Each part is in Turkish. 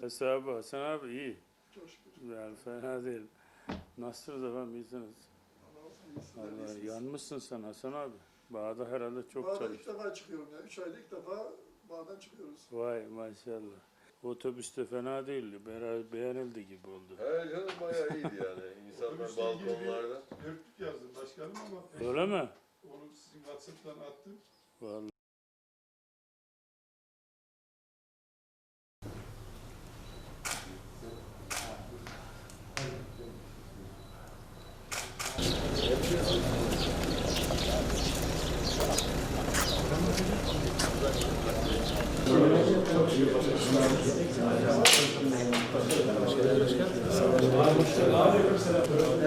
Hesabı Hasan abi iyi. Çok şükür. Yani fena değil. Nasılsınız efendim iyisiniz? Allah olun. yanmışsın sen Hasan abi. Bağda herhalde çok Bağda çalış. ilk defa çıkıyorum ya. Üç ayda ilk defa bağdan çıkıyoruz. Vay maşallah. Otobüs de fena değildi. Be- beğenildi gibi oldu. He canım bayağı iyiydi yani. İnsanlar bir balkonlarda. Dörtlük yazdım başkanım ama Öyle mi? onu sizin WhatsApp'tan attım. Vallahi.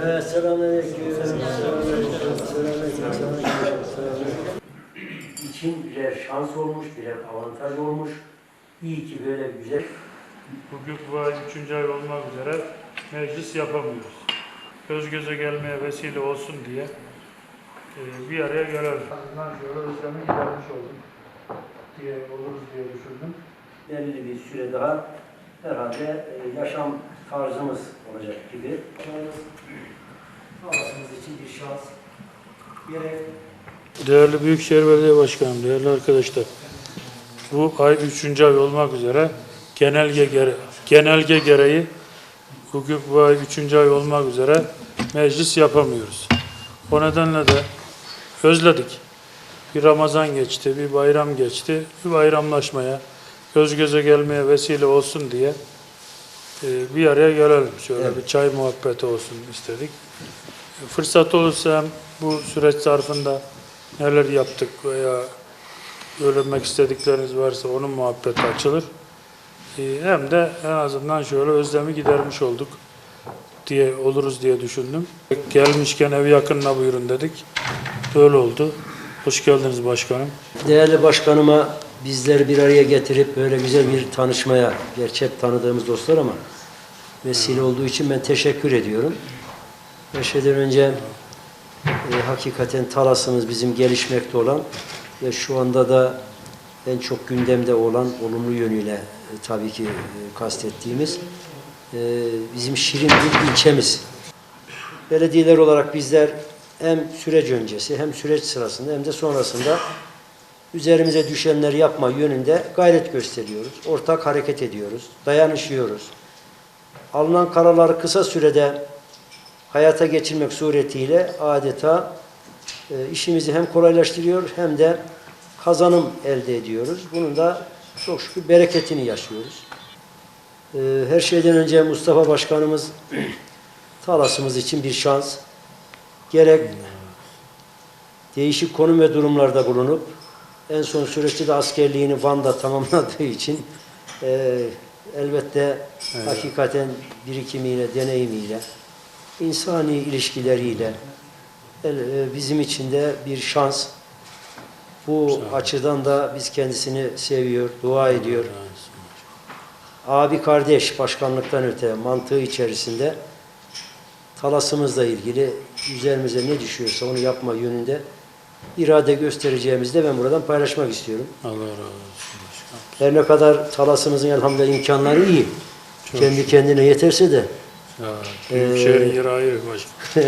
Evet, selamünaleyküm. İçin birer şans olmuş, birer avantaj olmuş. İyi ki böyle güzel. Bugün bu ay üçüncü ay olmak üzere meclis yapamıyoruz. Göz göze gelmeye vesile olsun diye bir araya gelelim. Bundan şöyle özlemi gidermiş oldum diye oluruz diye düşündüm. Belli bir süre daha herhalde e, yaşam tarzımız olacak gibi. Havasımız için bir şans. Gerek Değerli Büyükşehir Belediye Başkanım, değerli arkadaşlar. Bu ay üçüncü ay olmak üzere genelge, gere genelge gereği bugün bu ay üçüncü ay olmak üzere meclis yapamıyoruz. O nedenle de özledik. Bir Ramazan geçti, bir bayram geçti. Bir bayramlaşmaya, göz göze gelmeye vesile olsun diye e, bir araya gelelim. Şöyle Evet. bir çay muhabbeti olsun istedik. Fırsat olursa hem bu süreç zarfında neler yaptık veya öğrenmek istedikleriniz varsa onun muhabbeti açılır. Ee, Hem de en azından şöyle özlemi gidermiş olduk diye oluruz diye düşündüm. Gelmişken ev yakınına buyurun dedik. Böyle oldu. Hoş geldiniz başkanım. Değerli başkanıma bizleri bir araya getirip böyle güzel bir tanışmaya, gerçek tanıdığımız dostlar ama vesile olduğu için ben teşekkür ediyorum. Her şeyden önce e, hakikaten Talas'ımız bizim gelişmekte olan ve şu anda da en çok gündemde olan olumlu yönüyle e, tabii ki e, kastettiğimiz e, bizim şirin bir ilçemiz. Belediyeler olarak bizler hem süreç öncesi hem süreç sırasında hem de sonrasında üzerimize düşenleri yapma yönünde gayret gösteriyoruz. Ortak hareket ediyoruz. Dayanışıyoruz. Alınan kararları kısa sürede hayata geçirmek suretiyle adeta e, işimizi hem kolaylaştırıyor hem de kazanım elde ediyoruz. Bunun da çok şükür bereketini yaşıyoruz. E, her şeyden önce Mustafa Başkanımız Talas'ımız için bir şans. Gerek değişik konum ve durumlarda bulunup en son süreçte de askerliğini Van'da tamamladığı için e, elbette hakikaten birikimiyle, deneyimiyle, insani ilişkileriyle el- e, bizim için de bir şans. Bu açıdan da biz kendisini seviyor, dua ediyor. Abi kardeş başkanlıktan öte mantığı içerisinde Talasımızla ilgili üzerimize ne düşüyorsa onu yapma yönünde irade göstereceğimizi de ben buradan paylaşmak istiyorum. Allah razı olsun. Her ne kadar Talasımızın elhamdülillah imkanları iyi. Kendi kendine yeterse de Ya, Büyükşehir'in Ee, yeri ayrı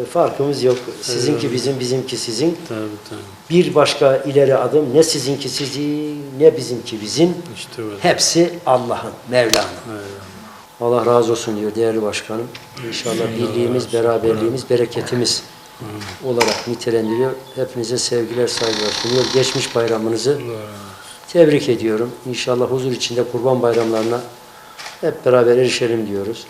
e, farkımız yok. Sizinki bizim, bizimki sizin. Tabii tabii. Bir başka ileri adım ne sizinki sizin ne bizimki bizim. İşte öyle. Hepsi Allah'ın, Mevla'nın. Eyvallah. Allah razı olsun diyor değerli başkanım. İnşallah birliğimiz, beraberliğimiz, bereketimiz olarak nitelendiriyor. Hepinize sevgiler, saygılar sunuyor. Geçmiş bayramınızı tebrik ediyorum. İnşallah huzur içinde kurban bayramlarına hep beraber erişelim diyoruz.